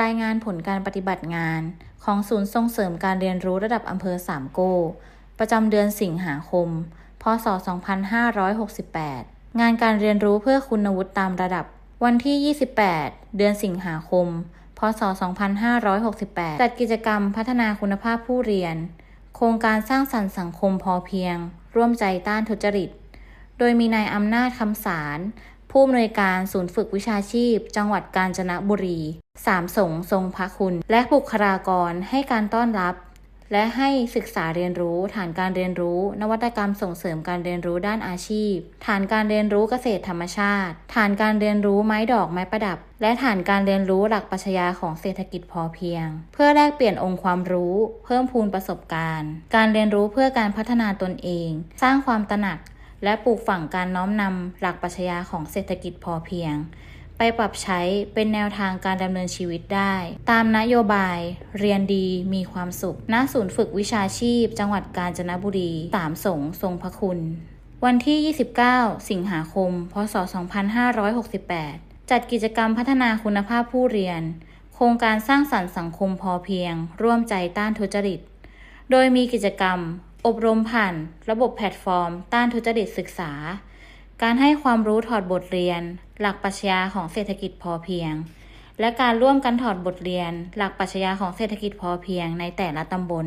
รายงานผลการปฏิบัติงานของศูนย์ส่งเสริมการเรียนรู้ระดับอำเภอสามโก ประจำเดือนสิงหาคม พศ 2568 งานการเรียนรู้เพื่อคุณวุฒิตามระดับ วันที่ 28 เดือนสิงหาคม พศ 2568 จัดกิจกรรมพัฒนาคุณภาพผู้เรียน โครงการสร้างสรรค์สังคมพอเพียง ร่วมใจต้านทุจริต โดยมีนายอำนาจคำสาร ผู้อำนวยการศูนย์ฝึกวิชาชีพ จังหวัดกาญจนบุรี สามสงทรงพระคุณ และบุคลากรให้การต้อนรับ และให้ศึกษาเรียนรู้ ฐานการเรียนรู้ นวัตกรรมส่งเสริมการเรียนรู้ด้านอาชีพ ฐานการเรียนรู้เกษตรธรรมชาติ ฐานการเรียนรู้ไม้ดอกไม้ประดับ และฐานการเรียนรู้หลักปรัชญาของเศรษฐกิจพอเพียง เพื่อแลกเปลี่ยนองค์ความรู้ เพิ่มพูนประสบการณ์ การเรียนรู้เพื่อการพัฒนาตนเอง สร้างความตระหนัก และปลูกฝังการน้อมนำหลักปรัชญาของเศรษฐกิจพอเพียง ไปปรับใช้เป็นแนวทางการดำเนินชีวิตได้ ตามนโยบาย เรียนดีมีความสุข ณ ศูนย์ฝึกวิชาชีพ จังหวัดกาญจนบุรีสามสงทรงพระคุณ วันที่ 29 สิงหาคม พศ 2568 จัดกิจกรรมพัฒนาคุณภาพผู้เรียน โครงการสร้างสรรค์สังคมพอเพียง ร่วมใจต้านทุจริต โดยมีกิจกรรม อบรมผ่านระบบแพลตฟอร์ม ต้านทุจริตศึกษา การให้ความรู้ถอดบทเรียน หลักปรัชญาของเศรษฐกิจพอเพียง และการร่วมกันถอดบทเรียน หลักปรัชญาของเศรษฐกิจพอเพียงในแต่ละตำบล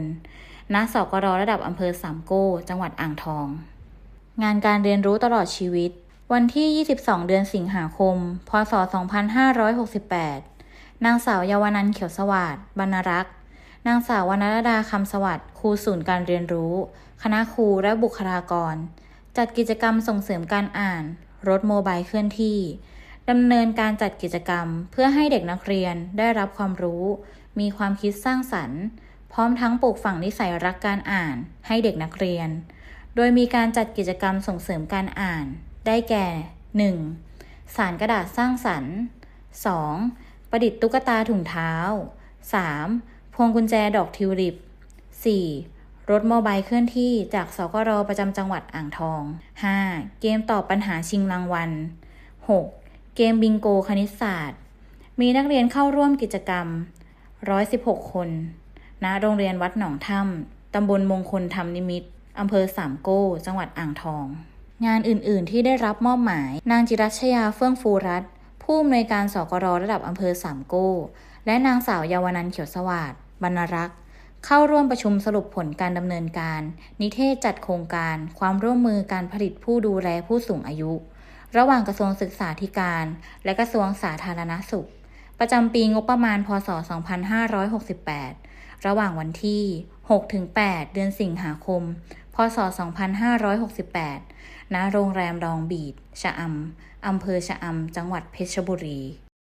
ณ สกรระดับอำเภอสามโก้ จังหวัดอ่างทอง งานการเรียนรู้ตลอดชีวิต วันที่ 22 เดือนสิงหาคม พศ 2568 นางสาวเยาวนันเขียวสวัสดิ์บรรรักษ์ นางสาววรรณรดาคำสวัสดิ์ครูศูนย์การเรียนรู้ คณะครูและบุคลากร จัดกิจกรรมส่งเสริมการอ่าน รถโมบายเคลื่อนที่ดำเนินการจัดกิจกรรม เพื่อให้เด็กนักเรียนได้รับความรู้ มีความคิดสร้างสรรค์ พร้อมทั้งปลูกฝังนิสัยรักการอ่านให้เด็กนักเรียน โดยมีการจัดกิจกรรมส่งเสริมการอ่าน ได้แก่ 1. สารกระดาษสร้างสรรค์ 2. ประดิษฐ์ตุ๊กตาถุงเท้า 3. พวงกุญแจดอกทิวลิป 4. รถโมบายเคลื่อนที่จากสกรประจำจังหวัดอ่างทอง 5. เกมตอบปัญหาชิงรางวัล 6. เกมบิงโกคณิตศาสตร์ มีนักเรียนเข้าร่วมกิจกรรม 116 คน ณ โรงเรียนวัดหนองถ้ำตำบลมงคลธรรมนิมิตอำเภอสามโก้ จังหวัดอ่างทอง งานอื่น ๆ ที่ได้รับมอบหมาย นางจิรัชยาเฟื่องฟูรัตผู้อำนวยการสกรระดับอำเภอสามโก้ และนางสาวเยาวนันเขียวสวัสดิ์บรรรักษ์เข้าร่วมประชุมสรุปผลการดำเนินการ นิเทศจัดโครงการ ความร่วมมือการผลิตผู้ดูแลผู้สูงอายุ ระหว่างกระทรวงศึกษาธิการ และกระทรวงสาธารณสุข ประจำปีงบประมาณพศ 2568 ระหว่างวันที่ 6-8 เดือนสิงหาคม พศ 2568 ณ โรงแรมดองบีดชะอำอำเภอชะอำจังหวัดเพชรบุรี